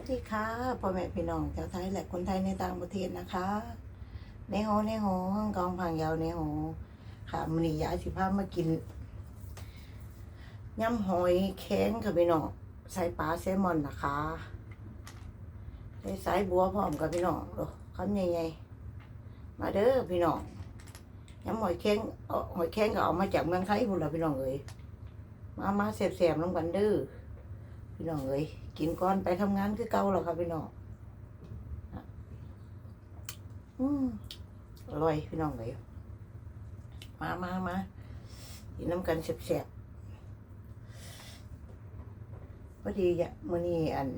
วัสดีค่ะพ่อแม่พี่น้องชาวไทยและคนไทยในต่างประเทศนะคะในหอในหอห้องกองพังยาวในหอค่ะมันนี้ยายสิพามากินยำหอยแข็งค่ะพี่น้องใส่ปลาแซลมอนนะคะใส่สายบัวพร้อมกับพี่น้องโอ้คำใหญ่ๆมาเด้อพี่น้องยำหอยแข็งหอยแข็งก็เอามาจากเมืองไทยพุ่นละพี่น้องเอ้ยมามาแสบๆลงกันเด้อ พี่น้องเอ้ยกินก่อนไปทำงานคือเก่าแล้วครับพี่น้องอืมอร่อยพี่น้องเลยมามามากินน้ำกันแซ่บๆพอดีอะมื่อนี้อัน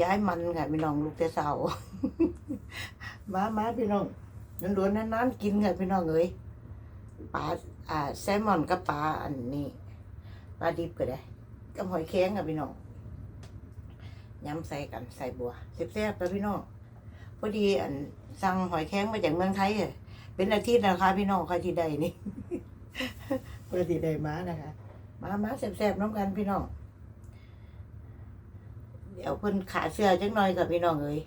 ย้ายมันค่ะพี่น้องลูกแต่เสามามาพี่น้องนันดวนๆนานๆกินค่ะพี่น้องเอ้ยปลาอ่าแซลมอนกับปลาอันนี้ปลาดิบก็ได้ กับหอยแครงค่ะพี่น้องย้ำใส่กันใส่บัวแซ่บๆแล้วพี่น้องพอดีอันสั่งหอยแครงมาจากเมืองไทยเป็นอาทิตย์นะคะพี่น้องใครที่ใดนี่เพื่อที่ใดมานะคะมามาแซ่บๆน้ำกันพี่น้องเดี๋ยวเพิ่นขาเสื้อจังหน่อยกับพี่น้องเอ้ย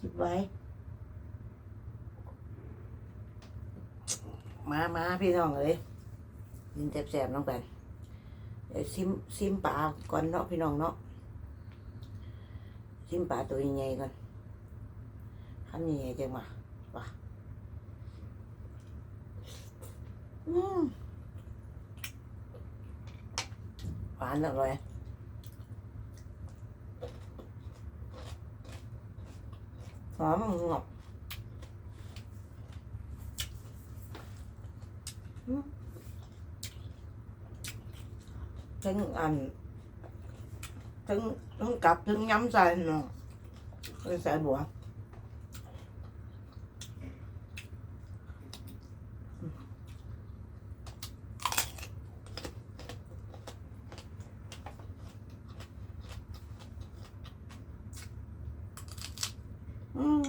จิบไว้ มามาพี่น้องเอ้ยกินแซ่บๆน้ำกัน เดี๋ยวซิมซิมปลาก่อนเนาะพี่น้องเนาะชิมปลาตัวใหญ่ๆก่อนทำยังไงจังวะวะอืมหวานอร่อยหอมงบอืม ทั้งอันถึงถึงกลับถึงย้ำใส่เนาะไปใส่บัวอืม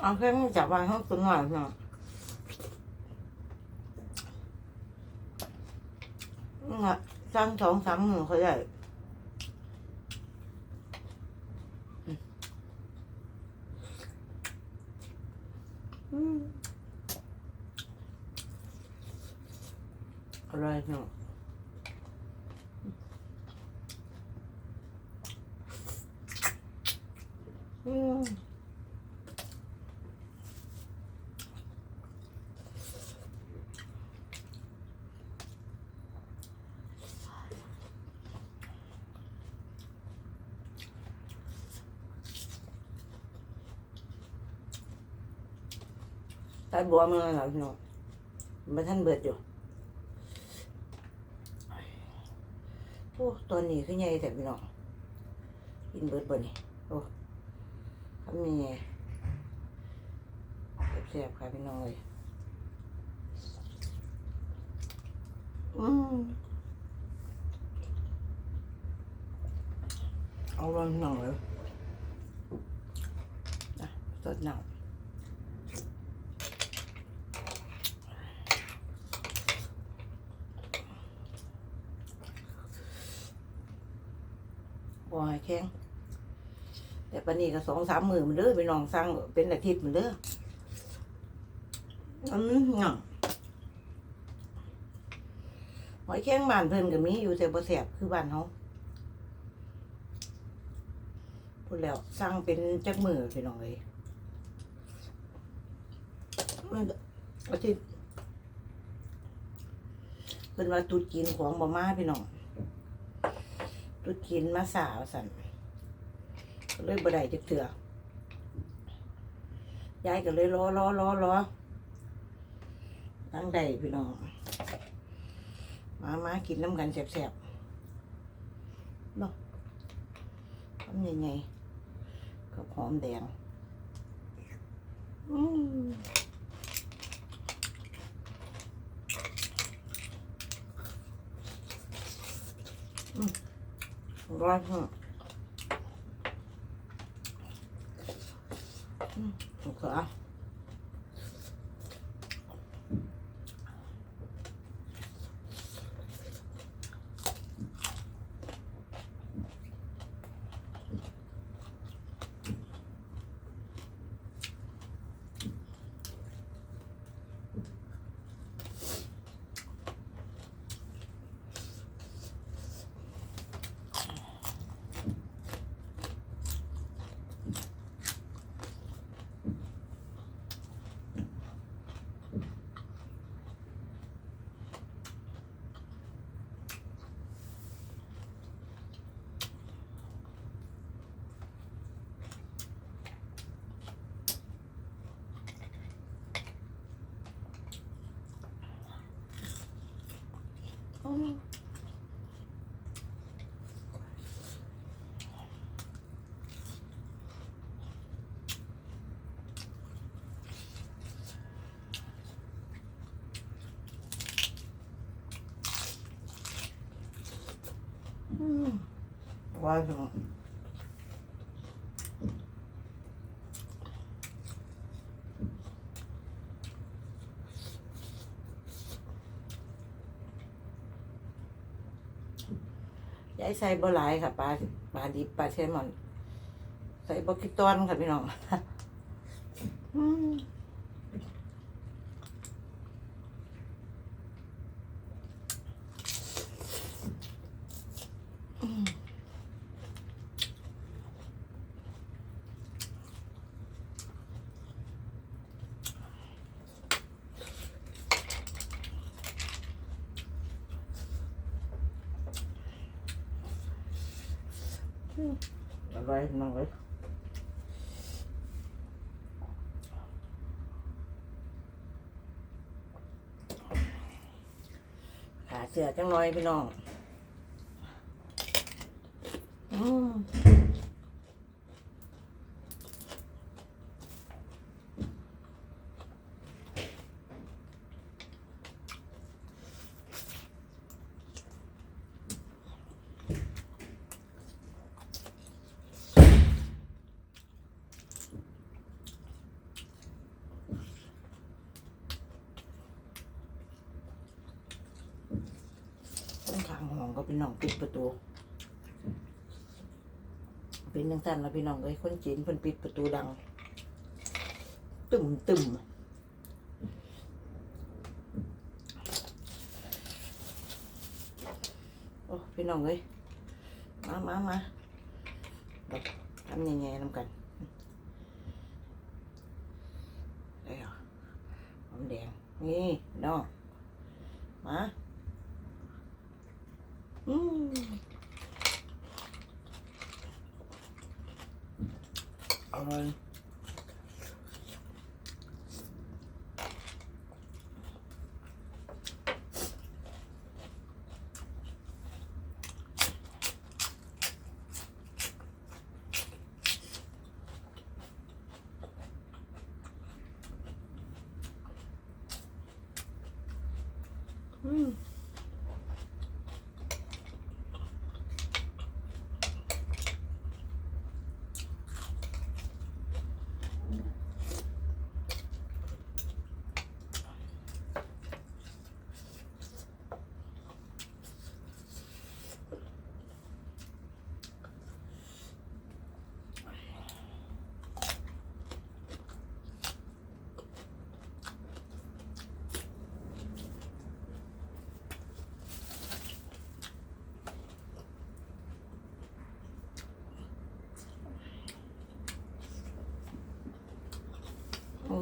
เอาแค่นี้จับไว้ให้ตึงหน่อยเนาะนี่ไงสร้างสอหน่อยเนาะอืมใส่บัวมันอะไรพี่น้องมันท่านเบิดอยู่โอ้ตัวนี้คือใหญ่แต่พี่น้องกินเบิดบ่นี่โอ้ทำยังไงแซ่บๆค่ะพี่น้องเลยอืมเอาลงหน่อยเลยนะสดหน่อย บอยแข็งแต่ปานนี้ก็สองสามหมื่นมันเด้อไปน้องสั่งเป็นอาทิตย์มันเด้ออืมหยังหอยแข็งบ้านเพิ่นก็มีอยู่แต่บ่แซ่บคือบ้านเฮาพูดแล้วสั่งเป็นจักมือพี่น้องเอ้ยมันอาทิตย์เพิ่นว่าตุดกินของบ่มาพี่น้อง ตุดกินมาสาวสันก็เลยบ่ได้จักเถื่อยายก็เลยรอรอรอรอทั้งใดพี่น้อง มามากินน้ำกันแสบๆเนาะทำยังไงกับหอมแดง อืมร้อนมากอืมโอ ว้าวจังยายใส่บ่หลายค่ะปลาปลาดิบปลาเชมอน ใส่บ่กิตอนค่ะพี่น้อง อืม อร่อยน้องเลยขาเสือจังน้อยพี่น้องอืม ห้องก็พี่น้องปิดประตู เป็นจังซั่นแล้วพี่น้องเอ้ยคนจีนเพิ่นปิดประตูดัง ตึมตึมโอ้พี่น้องเอ้ยมามามาแบบทำยังไงน้ำกันได้เหรอหอมแดงนี่น้องมา อืมอร่อยอืม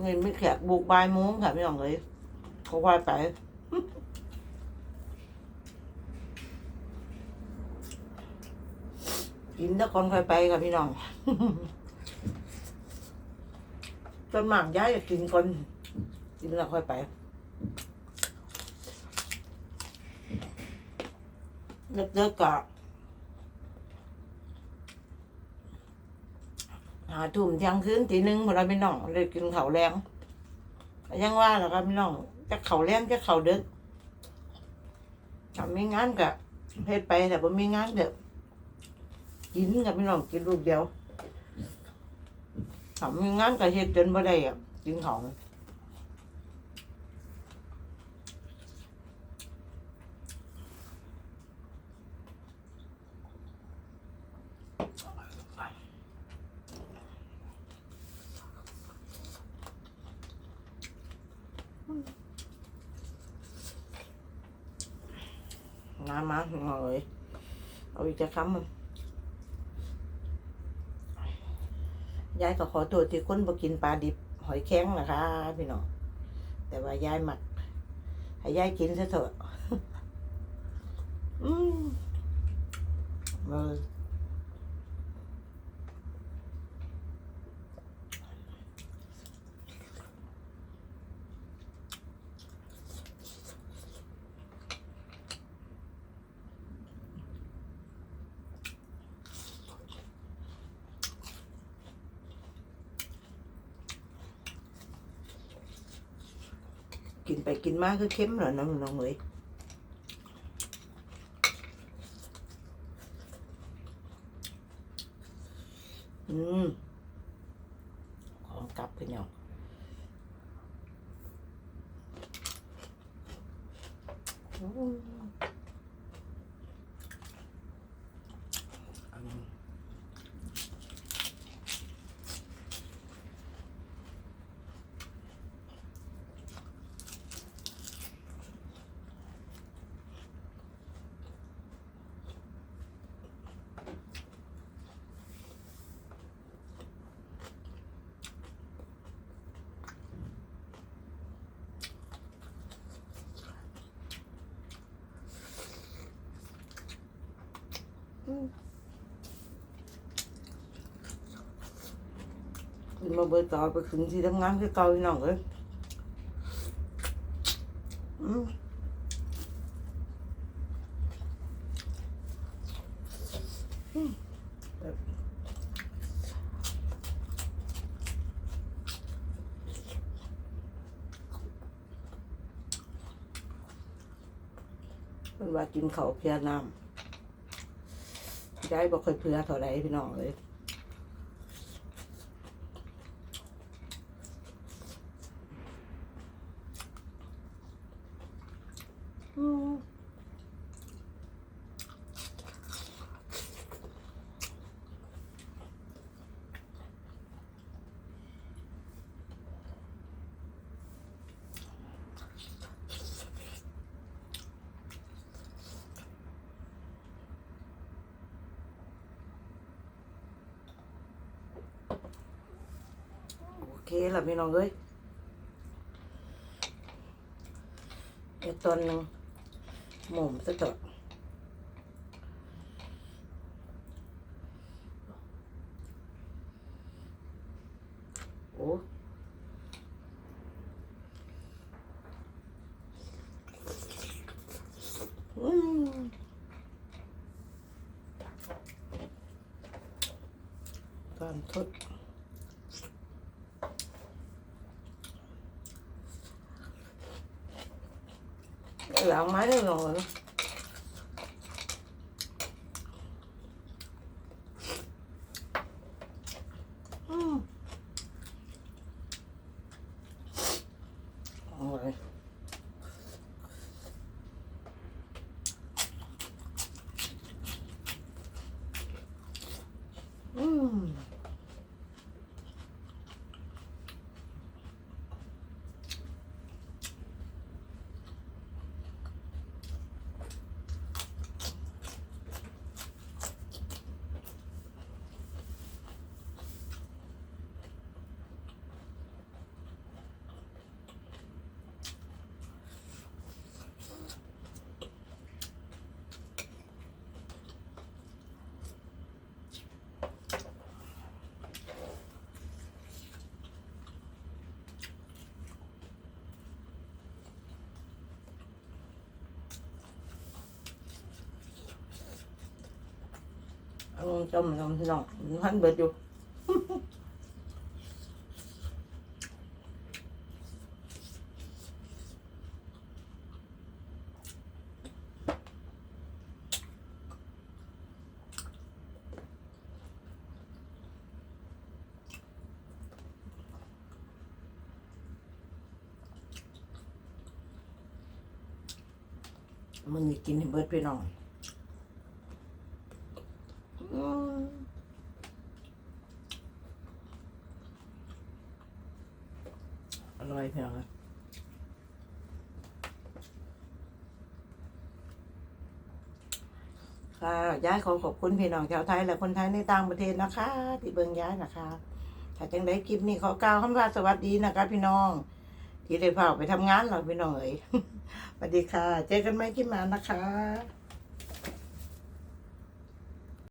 เงินไม่แขกบุกบายมุ้งค่ะพี่น้องเลยเขาว่าไปกินแล้วคนค่อยไปค่ะพี่น้องจนหมากย้ายจะกินคนกินแล้วค่อยไปเลิกๆก หาทุ่มเที่ยงคืนตีหนึ่งพอเราพี่น้องเลยกินเขาแรงยังว่าแหละครับพี่น้องจะข้าแรงจะข้าดึกทำไม่งานกับเพศไปแต่บ่มีงานเด้อกินกับพี่น้องกินลูกเดียวทำไม่งานกับเฮ็ดจนบ่ได้อะกินของ มาหน่อยเอาอีกจะคำมันยายก็ขอโทษที่คนบ่กินปลาดิบหอยแข็งนะคะพี่น้องแต่ว่ายายหมัก ให้ยายกินซะเถอะ อืมเออ กินไปกินมาคือเข้มเหรอน้องน้องเอ๋ยอืมของกลับพี่น้องอืมอืม ขึ้นมาเบิดต่อไปถึงที่ทำงานคือเก่าอีน้องเอ้ยมอืมแบบเป็นว่ากินเขาเพียน้ำ ยายบอกเคยเพื่อเท่าไหรพี่น้องเลย อืมโอ เคแล้วพี่น้องเอ้ยเดี๋ยวตอนหนึ่งหมุมซะเถอะโอ้อืมการทด หลัง ลองจมลองลองหันเบิดอยู่มันมีกินเบิดไปหน่อย อร่อยพี่น้องครับค่ะย้ายขอขอบคุณพี่น้องชาวไทยและคนไทยในต่างประเทศนะคะที่เบิงย้ายนะคะถ้าจังได้คลิปนี้ขอกล่าวคำว่าสวัสดีนะคะ พี่น้องที่ได้พาไปทำงานเหรอพี่น้องเอ๋ยสวัสดีค่ะ เจอกันไหมคลิปหน้านะคะ